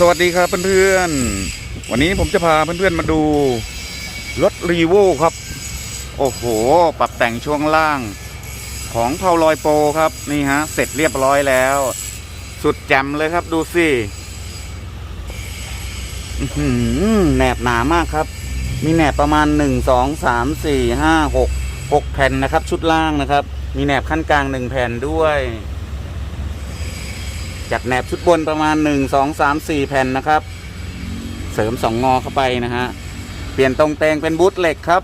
สวัสดีครับเพื่อนๆ วันนี้ผมจะพาเพื่อนๆมาดูรถรีโวครับ โอ้โห ปรับแต่งช่วงล่างของเพาลอยโปรครับ นี่ฮะ เสร็จเรียบร้อยแล้ว สุดแจ่มเลยครับดูสิแหนบหนามากครับ มีแหนบประมาณ1 2 3 4 5 6 6แผ่นนะครับ ชุดล่างนะครับ มีแหนบขั้นกลาง1แผ่นด้วย จากแหนบชุดบนประมาณ 1 2 3 4 แผ่นนะครับ เสริม 2 งอเข้าไปนะฮะ เปลี่ยนตรงเตงเป็นบูทเหล็กครับ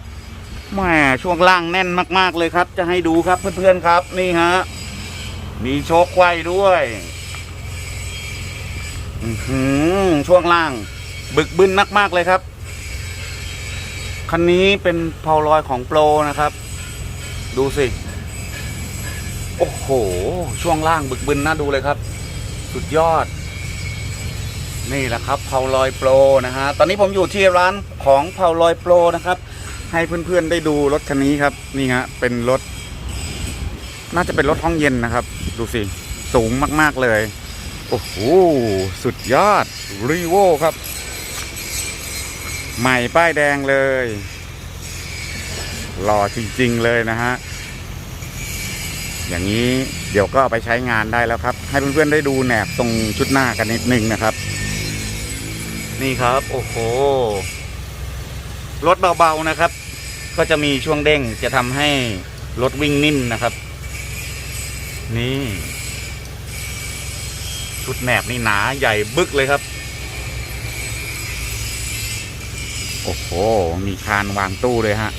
แหมช่วงล่างแน่นมาก ๆ เลยครับ จะให้ดูครับเพื่อนๆครับนี่ฮะ มีโชคไว้ด้วยอื้อหือช่วงล่าง บึกบึนมาก ๆ เลยครับ คันนี้เป็นเพาลอยของโปรนะครับ ดูสิ โอ้โห ช่วงล่างบึกบึนน่าดูเลยครับ สุดยอด นี่แหละครับเผาลอยโปรนะฮะตอนนี้ผมอยู่ที่ร้านของเผาลอยโปรนะครับ ให้เพื่อนๆได้ดูรถคันนี้ครับนี่ฮะเป็นรถ น่าจะเป็นรถห้องเย็นนะครับ ดูสิสูงมากๆเลยโอ้โหสุดยอดรีโวครับ ใหม่ป้ายแดงเลยหล่อจริงๆเลยนะฮะ อย่างนี้เดี๋ยวก็เอาไปใช้งานได้แล้วครับ ให้เพื่อนๆได้ดูแหนบตรงชุดหน้ากันนิดนึงนะครับ นี่ครับ โอ้โหรถเบาๆนะครับ ก็จะมีช่วงเด้งจะทำให้รถวิ่งนิ่มนะครับ นี่ ชุดแหนบนี่หนาใหญ่บึกเลยครับ โอ้โห มีคานวางตู้เลยฮะ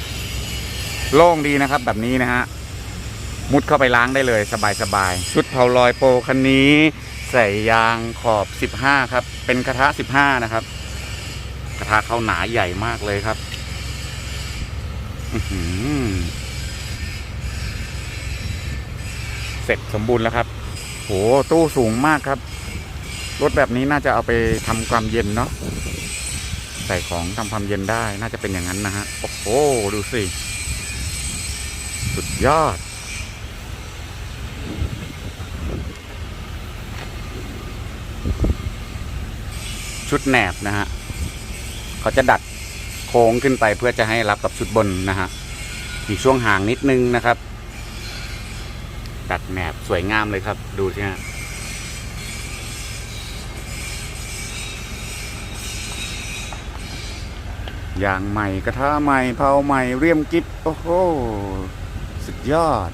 โล่งดีนะครับแบบนี้นะฮะ มุดเข้าไปล้างได้เลยสบายๆชุดเผาลอยโปรคันนี้ใส่ยางขอบ 15 ครับ เป็นกระทะ 15 นะครับ กระทะเขาหนาใหญ่มากเลยครับเสร็จสมบูรณ์แล้วครับโหตู้สูงมากครับ รถแบบนี้น่าจะเอาไปทำความเย็นเนาะใส่ของทำความเย็นได้น่าจะเป็นอย่างนั้นนะฮะ โอ้โห ดูสิ สุดยอด ชุดแหนบนะฮะเขาจะดัดโค้งขึ้นไปเพื่อจะให้รับกับชุดบนนะฮะมีช่วงห่างนิดนึงนะครับ ดัดแหนบสวยงามเลยครับ ดูสิฮะยางใหม่กระทะใหม่เผาใหม่เรียมกิฟโอ้โหสุดยอด